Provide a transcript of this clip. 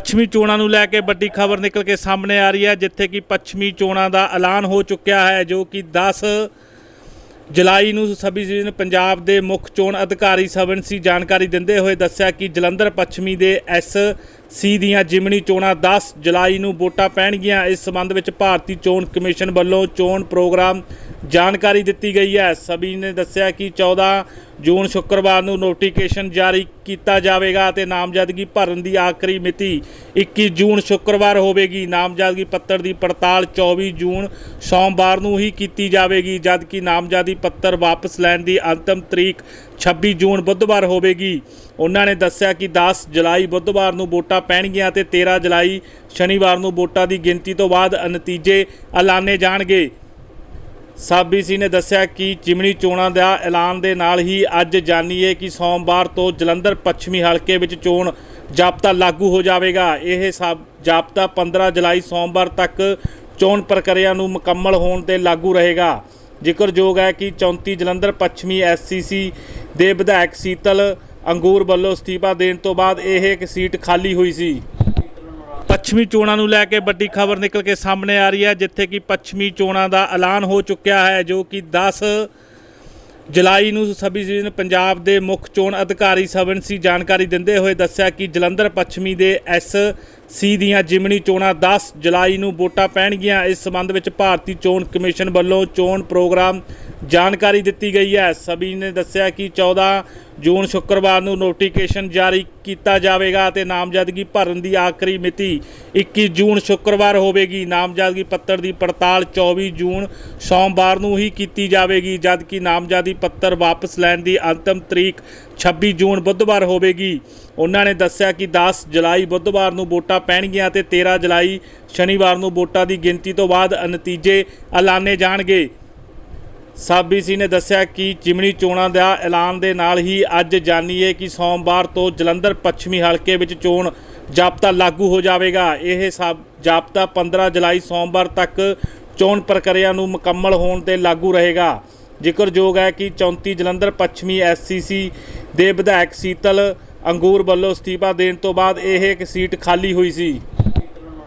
ਪੱਛਮੀ ਚੋਣਾਂ ਨੂੰ ਲੈ ਕੇ ਵੱਡੀ ਖਬਰ ਨਿਕਲ ਕੇ ਸਾਹਮਣੇ ਆ ਰਹੀ ਹੈ, ਜਿੱਥੇ ਕਿ ਪੱਛਮੀ ਚੋਣਾਂ ਦਾ ਐਲਾਨ ਹੋ ਚੁੱਕਿਆ ਹੈ, ਜੋ ਕਿ 10 ਜੁਲਾਈ ਨੂੰ ਸਬੀ ਡਿਵੀਜ਼ਨ ਪੰਜਾਬ ਦੇ ਮੁੱਖ ਚੋਣ ਅਧਿਕਾਰੀ ਸਵਨ ਸੀ ਜਾਣਕਾਰੀ ਦਿੰਦੇ ਹੋਏ ਦੱਸਿਆ ਕਿ ਜਲੰਧਰ ਪੱਛਮੀ ਦੇ ਐਸ ਸੀ ਦੀਆਂ ਜਿਮਣੀ ਚੋਣਾਂ 10 ਜੁਲਾਈ ਨੂੰ ਵੋਟਾਂ ਪੈਣਗੀਆਂ। ਇਸ ਸੰਬੰਧ ਵਿੱਚ ਭਾਰਤੀ ਚੋਣ ਕਮਿਸ਼ਨ ਵੱਲੋਂ ਚੋਣ ਪ੍ਰੋਗਰਾਮ ਜਾਣਕਾਰੀ ਦਿੱਤੀ ਗਈ ਹੈ। ਸਬੀ ਨੇ ਦੱਸਿਆ ਕਿ 14 ਜੂਨ ਸ਼ੁੱਕਰਵਾਰ ਨੂੰ ਨੋਟੀਫਿਕੇਸ਼ਨ ਜਾਰੀ ਕੀਤਾ ਜਾਵੇਗਾ ਅਤੇ ਨਾਮਜ਼ਦਗੀ ਭਰਨ ਦੀ ਆਖਰੀ ਮਿਤੀ 21 ਜੂਨ ਸ਼ੁੱਕਰਵਾਰ ਹੋਵੇਗੀ। ਨਾਮਜ਼ਦਗੀ ਪੱਤਰ ਦੀ ਪੜਤਾਲ 24 ਜੂਨ ਸੋਮਵਾਰ ਨੂੰ ਹੀ ਕੀਤੀ ਜਾਵੇਗੀ, ਜਦਕਿ ਨਾਮਜ਼ਦਗੀ ਪੱਤਰ ਵਾਪਸ ਲੈਣ ਦੀ ਅੰਤਮ ਤਰੀਕ 26 ਜੂਨ ਬੁੱਧਵਾਰ ਹੋਵੇਗੀ। ਉਹਨਾਂ ਨੇ ਦੱਸਿਆ ਕਿ 10 ਜੁਲਾਈ ਬੁੱਧਵਾਰ ਨੂੰ ਵੋਟਾਂ ਪੈਣਗੀਆਂ ਤੇ 13 ਜੁਲਾਈ ਸ਼ਨੀਵਾਰ ਨੂੰ ਵੋਟਾਂ ਦੀ ਗਿਣਤੀ ਤੋਂ ਬਾਅਦ ਨਤੀਜੇ ਐਲਾਨੇ ਜਾਣਗੇ। ਸਾਬੀਸੀ ਨੇ ਦੱਸਿਆ ਕਿ ਚਿਮਣੀ ਚੋਣਾਂ ਦਾ ਐਲਾਨ ਦੇ ਨਾਲ ਹੀ ਅੱਜ ਜਾਣੀਏ ਕਿ ਸੋਮਵਾਰ ਤੋਂ ਜਲੰਧਰ ਪੱਛਮੀ ਹਲਕੇ ਵਿੱਚ ਚੋਣ ਜਾਬਤਾ ਲਾਗੂ ਹੋ ਜਾਵੇਗਾ। ਇਹ ਸਬ, ਜਾਬਤਾ 15 ਜੁਲਾਈ ਸੋਮਵਾਰ ਤੱਕ ਚੋਣ ਪ੍ਰਕਿਰਿਆ ਨੂੰ ਮੁਕੰਮਲ ਹੋਣ ਤੇ ਲਾਗੂ ਰਹੇਗਾ। ਜ਼ਿਕਰਯੋਗ ਹੈ ਕਿ 34 ਜਲੰਧਰ ਪੱਛਮੀ ਐਸਸੀਸੀ ਦੇ ਵਿਧਾਇਕ ਸੀਤਲ ਅੰਗੂਰ ਵੱਲੋਂ ਅਸਤੀਫਾ ਦੇਣ ਤੋਂ ਬਾਅਦ ਇਹ ਇੱਕ ਸੀਟ ਖਾਲੀ ਹੋਈ ਸੀ। ਪੱਛਮੀ ਚੋਣਾਂ ਨੂੰ ਲੈ ਕੇ ਵੱਡੀ ਖਬਰ ਨਿਕਲ ਕੇ ਸਾਹਮਣੇ ਆ ਰਹੀ ਹੈ, ਜਿੱਥੇ ਕਿ ਪੱਛਮੀ ਚੋਣਾਂ ਦਾ ਐਲਾਨ ਹੋ ਚੁੱਕਿਆ ਹੈ, ਜੋ ਕਿ 10 ਜੁਲਾਈ ਨੂੰ ਸਬੀ ਡਿਵੀਜ਼ਨ ਪੰਜਾਬ ਦੇ ਮੁੱਖ ਚੋਣ ਅਧਿਕਾਰੀ ਸਵਨ ਸੀ ਜਾਣਕਾਰੀ ਦਿੰਦੇ ਹੋਏ ਦੱਸਿਆ ਕਿ ਜਲੰਧਰ ਪੱਛਮੀ ਦੇ ਐਸ ਸੀ ਦੀਆਂ ਜਿਮਣੀ ਚੋਣਾਂ 10 ਜੁਲਾਈ ਨੂੰ ਵੋਟਾਂ ਪੈਣਗੀਆਂ। ਇਸ ਸੰਬੰਧ ਵਿੱਚ ਭਾਰਤੀ ਚੋਣ ਕਮਿਸ਼ਨ ਵੱਲੋਂ ਚੋਣ ਪ੍ਰੋਗਰਾਮ ਜਾਣਕਾਰੀ ਦਿੱਤੀ ਗਈ ਹੈ। ਸਬੀ ਨੇ ਦੱਸਿਆ ਕਿ 14 ਜੂਨ ਸ਼ੁੱਕਰਵਾਰ ਨੂੰ ਨੋਟੀਫਿਕੇਸ਼ਨ ਜਾਰੀ ਕੀਤਾ ਜਾਵੇਗਾ ਅਤੇ ਨਾਮਜ਼ਦਗੀ ਭਰਨ ਦੀ ਆਖਰੀ ਮਿਤੀ 21 ਜੂਨ ਸ਼ੁੱਕਰਵਾਰ ਹੋਵੇਗੀ। ਨਾਮਜ਼ਦਗੀ ਪੱਤਰ ਦੀ ਪੜਤਾਲ 24 ਜੂਨ ਸੋਮਵਾਰ ਨੂੰ ਹੀ ਕੀਤੀ ਜਾਵੇਗੀ, ਜਦਕਿ ਨਾਮਜ਼ਦਗੀ ਪੱਤਰ ਵਾਪਸ ਲੈਣ ਦੀ ਅੰਤਿਮ ਤਰੀਕ 26 ਜੂਨ ਬੁੱਧਵਾਰ ਹੋਵੇਗੀ। ਉਹਨਾਂ ਨੇ ਦੱਸਿਆ ਕਿ 10 ਜੁਲਾਈ ਬੁੱਧਵਾਰ ਨੂੰ ਵੋਟਾਂ ਪੈਣਗੀਆਂ ਤੇ 13 ਜੁਲਾਈ ਸ਼ਨੀਵਾਰ ਨੂੰ ਵੋਟਾਂ ਦੀ ਗਿਣਤੀ ਤੋਂ ਬਾਅਦ ਨਤੀਜੇ ਐਲਾਨੇ ਜਾਣਗੇ। ਸਾਬੀਸੀ ਨੇ ਦੱਸਿਆ ਕਿ ਚਿਮਣੀ ਚੋਣਾਂ ਦਾ ਐਲਾਨ ਦੇ ਨਾਲ ਹੀ ਅੱਜ ਜਾਣੀਏ ਕਿ ਸੋਮਵਾਰ ਤੋਂ ਜਲੰਧਰ ਪੱਛਮੀ ਹਲਕੇ ਵਿੱਚ ਚੋਣ ਜਾਬਤਾ ਲਾਗੂ ਹੋ ਜਾਵੇਗਾ। ਇਹ ਸਬ, ਜਾਬਤਾ 15 ਜੁਲਾਈ ਸੋਮਵਾਰ ਤੱਕ ਚੋਣ ਪ੍ਰਕਿਰਿਆ ਨੂੰ ਮੁਕੰਮਲ ਹੋਣ ਤੇ ਲਾਗੂ ਰਹੇਗਾ। ਜ਼ਿਕਰਯੋਗ ਹੈ ਕਿ 34 ਜਲੰਧਰ ਪੱਛਮੀ ਐਸਸੀਸੀ ਦੇ ਵਿਧਾਇਕ ਸੀਤਲ ਅੰਗੂਰ ਵੱਲੋਂ ਅਸਤੀਫਾ ਦੇਣ ਤੋਂ ਬਾਅਦ ਇਹ ਇੱਕ ਸੀਟ ਖਾਲੀ ਹੋਈ ਸੀ।